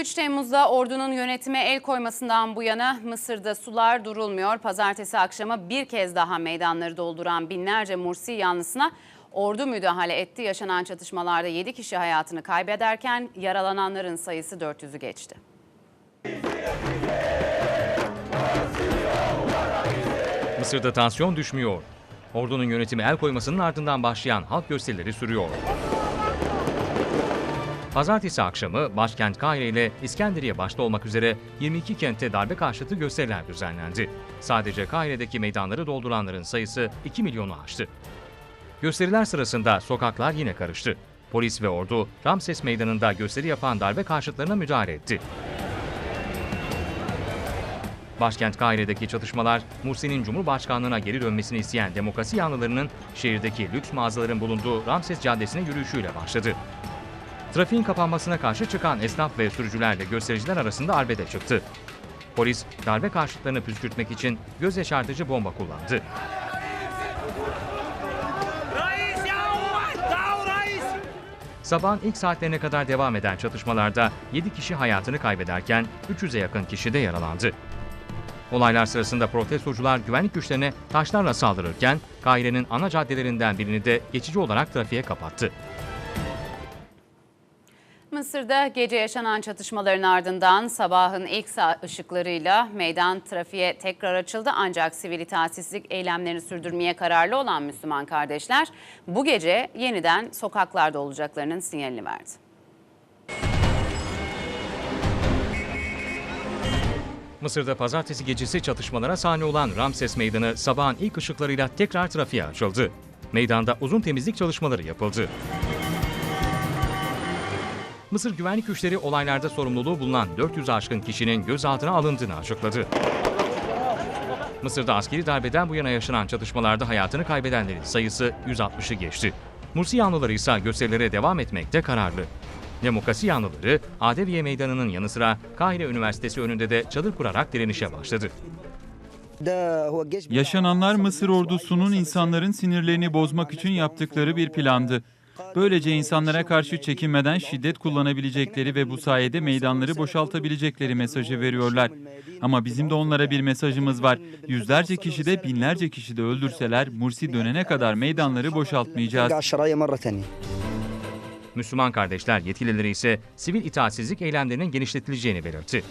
3 Temmuz'da ordunun yönetime el koymasından bu yana Mısır'da sular durulmuyor. Pazartesi akşamı bir kez daha meydanları dolduran binlerce Mursi yanlısına ordu müdahale etti. Yaşanan çatışmalarda 7 kişi hayatını kaybederken yaralananların sayısı 400'ü geçti. Mısır'da tansiyon düşmüyor. Ordunun yönetimi el koymasının ardından başlayan halk gösterileri sürüyor. Pazartesi akşamı başkent Kahire ile İskenderiye başta olmak üzere 22 kentte darbe karşıtı gösteriler düzenlendi. Sadece Kahire'deki meydanları dolduranların sayısı 2 milyonu aştı. Gösteriler sırasında sokaklar yine karıştı. Polis ve ordu Ramses Meydanı'nda gösteri yapan darbe karşıtlarına müdahale etti. Başkent Kahire'deki çatışmalar, Mursi'nin Cumhurbaşkanlığına geri dönmesini isteyen demokrasi yanlılarının şehirdeki lüks mağazaların bulunduğu Ramses Caddesi'ne yürüyüşüyle başladı trafiğin kapanmasına karşı çıkan esnaf ve sürücülerle göstericiler arasında arbede çıktı. Polis darbe karşıtlarını püskürtmek için göz yaşartıcı bomba kullandı. Sabahın ilk saatlerine kadar devam eden çatışmalarda 7 kişi hayatını kaybederken 300'e yakın kişi de yaralandı. Olaylar sırasında protestocular güvenlik güçlerine taşlarla saldırırken Kahire'nin ana caddelerinden birini de geçici olarak trafiğe kapattı. Mısır'da gece yaşanan çatışmaların ardından sabahın ilk ışıklarıyla meydan trafiğe tekrar açıldı. Ancak sivil itaatsizlik eylemlerini sürdürmeye kararlı olan Müslüman kardeşler bu gece yeniden sokaklarda olacaklarının sinyalini verdi. Mısır'da pazartesi gecesi çatışmalara sahne olan Ramses Meydanı sabahın ilk ışıklarıyla tekrar trafiğe açıldı. Meydanda uzun temizlik çalışmaları yapıldı. Mısır güvenlik güçleri olaylarda sorumluluğu bulunan 400 aşkın kişinin gözaltına alındığını açıkladı. Mısır'da askeri darbeden bu yana yaşanan çatışmalarda hayatını kaybedenlerin sayısı 160'ı geçti. Mursi yanlıları ise gösterilere devam etmekte kararlı. Demokrasi yanlıları Adeviye Meydanı'nın yanı sıra Kahire Üniversitesi önünde de çadır kurarak direnişe başladı. Yaşananlar Mısır ordusunun insanların sinirlerini bozmak için yaptıkları bir plandı. Böylece insanlara karşı çekinmeden şiddet kullanabilecekleri ve bu sayede meydanları boşaltabilecekleri mesajı veriyorlar. Ama bizim de onlara bir mesajımız var. Yüzlerce kişi de binlerce kişi de öldürseler Mursi dönene kadar meydanları boşaltmayacağız. Müslüman kardeşler yetkilileri ise sivil itaatsizlik eylemlerinin genişletileceğini belirtti.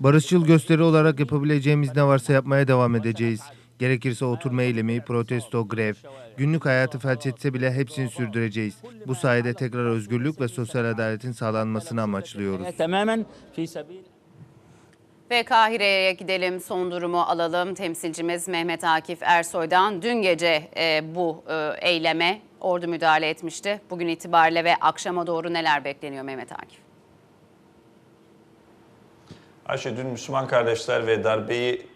Barışçıl gösteri olarak yapabileceğimiz ne varsa yapmaya devam edeceğiz. Gerekirse oturma eylemi, protesto, grev, günlük hayatı felç etse bile hepsini sürdüreceğiz. Bu sayede tekrar özgürlük ve sosyal adaletin sağlanmasını amaçlıyoruz. Ve Kahire'ye gidelim son durumu alalım. Temsilcimiz Mehmet Akif Ersoy'dan dün gece e, bu e, eyleme ordu müdahale etmişti. Bugün itibariyle ve akşama doğru neler bekleniyor Mehmet Akif? Ayşe dün Müslüman kardeşler ve darbeyi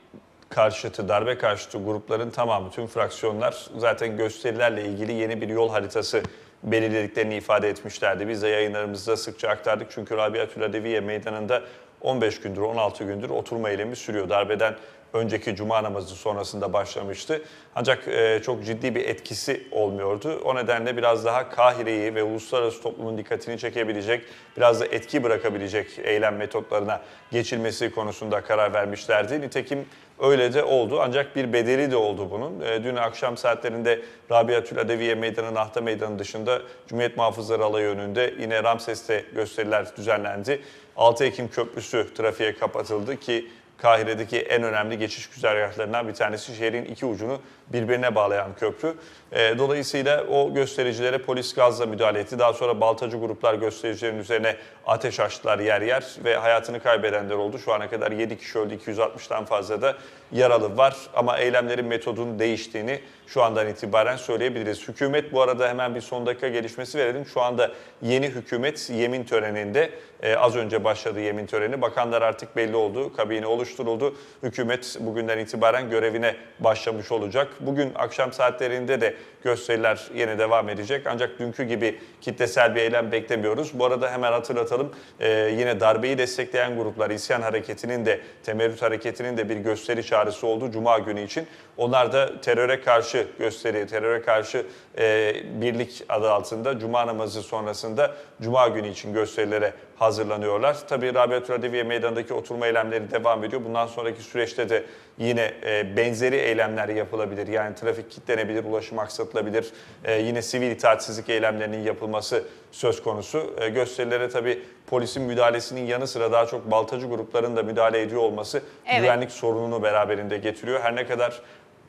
karşıtı, darbe karşıtı grupların tamamı, tüm fraksiyonlar zaten gösterilerle ilgili yeni bir yol haritası belirlediklerini ifade etmişlerdi. Biz de yayınlarımızda sıkça aktardık çünkü Rabiatül Adeviye meydanında 15 gündür, 16 gündür oturma eylemi sürüyor. Darbeden önceki cuma namazı sonrasında başlamıştı. Ancak e, çok ciddi bir etkisi olmuyordu. O nedenle biraz daha Kahire'yi ve uluslararası toplumun dikkatini çekebilecek, biraz da etki bırakabilecek eylem metotlarına geçilmesi konusunda karar vermişlerdi. Nitekim öyle de oldu ancak bir bedeli de oldu bunun. E, dün akşam saatlerinde Rabiatül Adeviye Meydanı, Nahta Meydanı dışında Cumhuriyet Muhafızları Alayı önünde yine Ramses'te gösteriler düzenlendi. 6 Ekim Köprüsü trafiğe kapatıldı ki Kahire'deki en önemli geçiş güzergahlarından bir tanesi şehrin iki ucunu birbirine bağlayan köprü. E, dolayısıyla o göstericilere polis gazla müdahale etti. Daha sonra baltacı gruplar göstericilerin üzerine ateş açtılar yer yer ve hayatını kaybedenler oldu. Şu ana kadar 7 kişi öldü, 260'tan fazla da yaralı var. Ama eylemlerin metodunun değiştiğini şu andan itibaren söyleyebiliriz. Hükümet bu arada hemen bir son dakika gelişmesi verelim. Şu anda yeni hükümet yemin töreninde e, az önce başladı yemin töreni. Bakanlar artık belli oldu, kabine oluşturuldu. Hükümet bugünden itibaren görevine başlamış olacak. Bugün akşam saatlerinde de gösteriler yine devam edecek. Ancak dünkü gibi kitlesel bir eylem beklemiyoruz. Bu arada hemen hatırlatalım e, yine darbeyi destekleyen gruplar isyan hareketinin de temerrüt hareketinin de bir gösteri çağrısı oldu Cuma günü için. Onlar da teröre karşı gösteri, teröre karşı e, birlik adı altında Cuma namazı sonrasında Cuma günü için gösterilere hazırlanıyorlar. Tabii Rabia Turadeviye Meydanı'ndaki oturma eylemleri devam ediyor. Bundan sonraki süreçte de yine e, benzeri eylemler yapılabilir. Yani trafik kilitlenebilir, ulaşım aksatılabilir. E, yine sivil itaatsizlik eylemlerinin yapılması söz konusu. E, gösterilere tabii polisin müdahalesinin yanı sıra daha çok baltacı grupların da müdahale ediyor olması Evet. güvenlik sorununu beraberinde getiriyor. Her ne kadar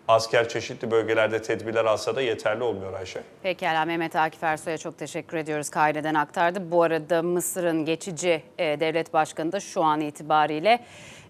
asker çeşitli bölgelerde tedbirler alsa da yeterli olmuyor Ayşe. Pekala Mehmet Akif Ersoy'a çok teşekkür ediyoruz. Kahire'den aktardı. Bu arada Mısır'ın geçici e, devlet başkanı da şu an itibariyle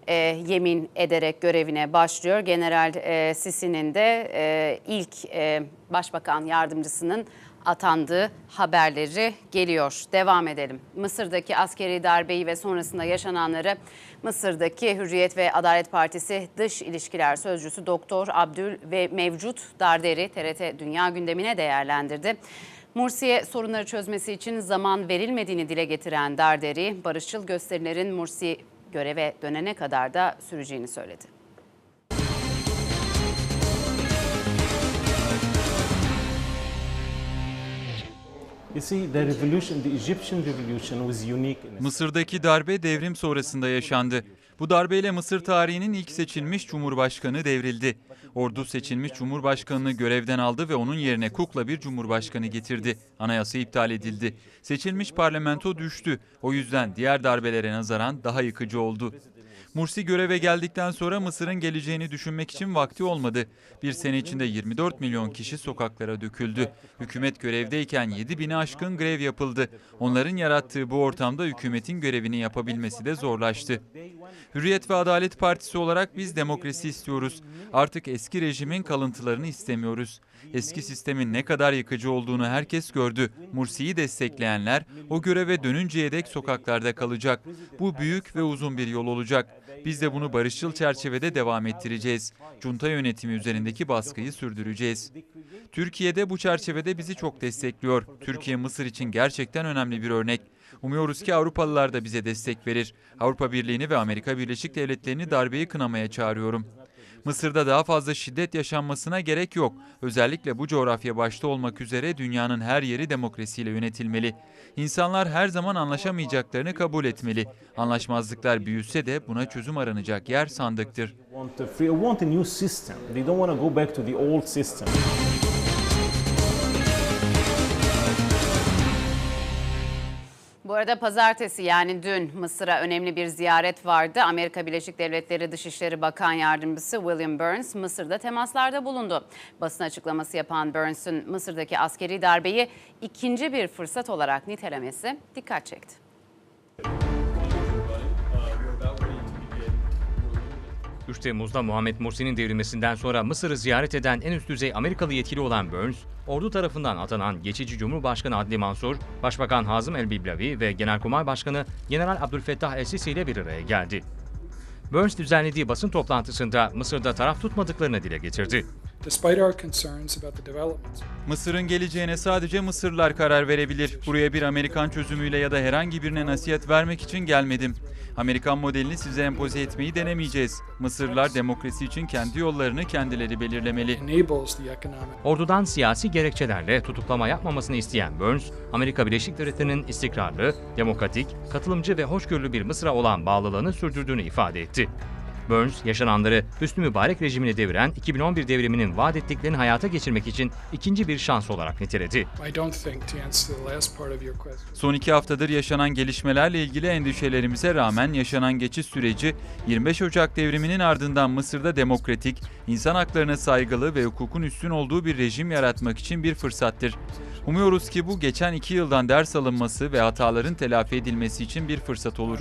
e, yemin ederek görevine başlıyor. General e, Sisi'nin de e, ilk e, başbakan yardımcısının atandığı haberleri geliyor. Devam edelim. Mısır'daki askeri darbeyi ve sonrasında yaşananları Mısır'daki Hürriyet ve Adalet Partisi Dış İlişkiler Sözcüsü Doktor Abdül ve Mevcut Darderi TRT Dünya gündemine değerlendirdi. Mursi'ye sorunları çözmesi için zaman verilmediğini dile getiren Darderi, barışçıl gösterilerin Mursi göreve dönene kadar da süreceğini söyledi. Mısır'daki darbe devrim sonrasında yaşandı. Bu darbeyle Mısır tarihinin ilk seçilmiş cumhurbaşkanı devrildi. Ordu seçilmiş cumhurbaşkanını görevden aldı ve onun yerine kukla bir cumhurbaşkanı getirdi. Anayasa iptal edildi. Seçilmiş parlamento düştü. O yüzden diğer darbelere nazaran daha yıkıcı oldu. Mursi göreve geldikten sonra Mısır'ın geleceğini düşünmek için vakti olmadı. Bir sene içinde 24 milyon kişi sokaklara döküldü. Hükümet görevdeyken 7 bini aşkın grev yapıldı. Onların yarattığı bu ortamda hükümetin görevini yapabilmesi de zorlaştı. Hürriyet ve Adalet Partisi olarak biz demokrasi istiyoruz. Artık eski rejimin kalıntılarını istemiyoruz. Eski sistemin ne kadar yıkıcı olduğunu herkes gördü. Mursi'yi destekleyenler o göreve dönünceye dek sokaklarda kalacak. Bu büyük ve uzun bir yol olacak. Biz de bunu barışçıl çerçevede devam ettireceğiz. Junta yönetimi üzerindeki baskıyı sürdüreceğiz. Türkiye de bu çerçevede bizi çok destekliyor. Türkiye Mısır için gerçekten önemli bir örnek. Umuyoruz ki Avrupalılar da bize destek verir. Avrupa Birliği'ni ve Amerika Birleşik Devletleri'ni darbeyi kınamaya çağırıyorum. Mısır'da daha fazla şiddet yaşanmasına gerek yok. Özellikle bu coğrafya başta olmak üzere dünyanın her yeri demokrasiyle yönetilmeli. İnsanlar her zaman anlaşamayacaklarını kabul etmeli. Anlaşmazlıklar büyüse de buna çözüm aranacak yer sandıktır. Bu arada pazartesi yani dün Mısır'a önemli bir ziyaret vardı. Amerika Birleşik Devletleri Dışişleri Bakan Yardımcısı William Burns Mısır'da temaslarda bulundu. Basın açıklaması yapan Burns'ün Mısır'daki askeri darbeyi ikinci bir fırsat olarak nitelemesi dikkat çekti. ...3 Temmuz'da Muhammed Mursi'nin devrilmesinden sonra Mısır'ı ziyaret eden en üst düzey Amerikalı yetkili olan Burns, ordu tarafından atanan geçici Cumhurbaşkanı Adli Mansur, Başbakan Hazım El-Biblavi ve Genelkurmay Başkanı General Abdülfettah El-Sisi ile bir araya geldi. Burns düzenlediği basın toplantısında Mısır'da taraf tutmadıklarını dile getirdi. Despite our concerns about the developments, Mısır'ın geleceğine sadece Mısırlılar karar verebilir. Buraya bir Amerikan çözümüyle ya da herhangi birine nasihat vermek için gelmedim. Amerikan modelini size empoze etmeyi denemeyeceğiz. Mısırlılar demokrasi için kendi yollarını kendileri belirlemeli. Ordudan siyasi gerekçelerle tutuklama yapmamasını isteyen Burns, Amerika Birleşik Devletleri'nin istikrarlı, demokratik, katılımcı ve hoşgörülü bir Mısır'a olan bağlılığını sürdürdüğünü ifade etti. Burns, yaşananları Hüsnü Mübarek rejimini deviren 2011 devriminin vaat ettiklerini hayata geçirmek için ikinci bir şans olarak niteledi. Son iki haftadır yaşanan gelişmelerle ilgili endişelerimize rağmen yaşanan geçiş süreci 25 Ocak devriminin ardından Mısır'da demokratik, insan haklarına saygılı ve hukukun üstün olduğu bir rejim yaratmak için bir fırsattır. Umuyoruz ki bu geçen iki yıldan ders alınması ve hataların telafi edilmesi için bir fırsat olur.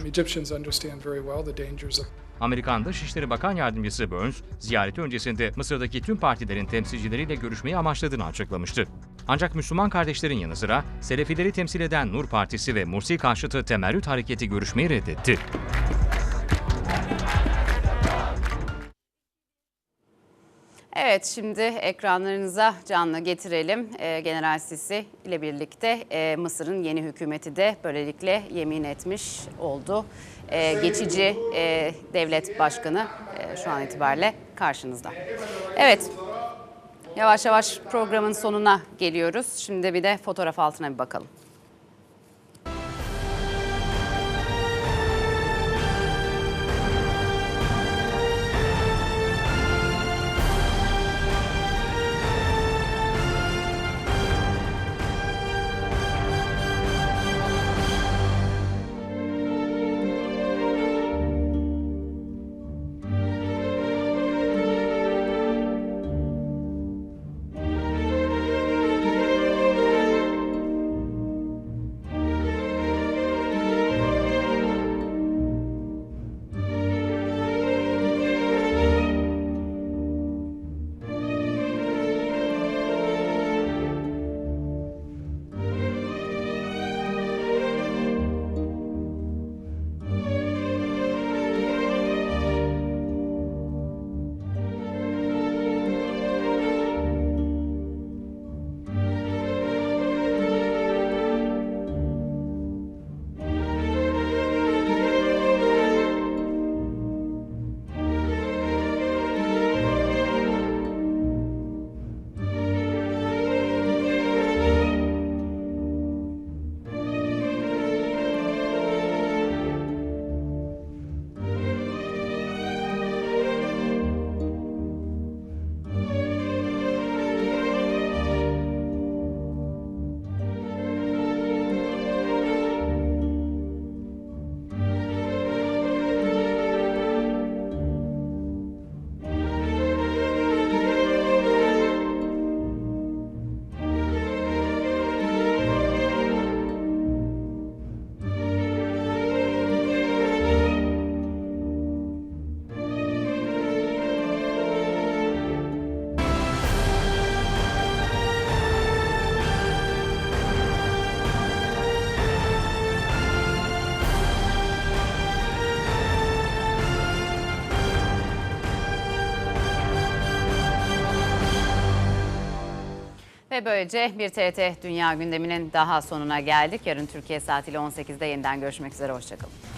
Amerikan Dışişleri Bakan Yardımcısı Burns, ziyareti öncesinde Mısır'daki tüm partilerin temsilcileriyle görüşmeyi amaçladığını açıklamıştı. Ancak Müslüman kardeşlerin yanı sıra Selefileri temsil eden Nur Partisi ve Mursi karşıtı Temerrüt Hareketi görüşmeyi reddetti. Evet şimdi ekranlarınıza canlı getirelim. Ee, General Sisi ile birlikte e, Mısır'ın yeni hükümeti de böylelikle yemin etmiş oldu. Ee, geçici e, devlet başkanı e, şu an itibariyle karşınızda. Evet. Yavaş yavaş programın sonuna geliyoruz. Şimdi bir de fotoğraf altına bir bakalım. Ve böylece bir TRT Dünya gündeminin daha sonuna geldik. Yarın Türkiye saatiyle 18'de yeniden görüşmek üzere. Hoşçakalın.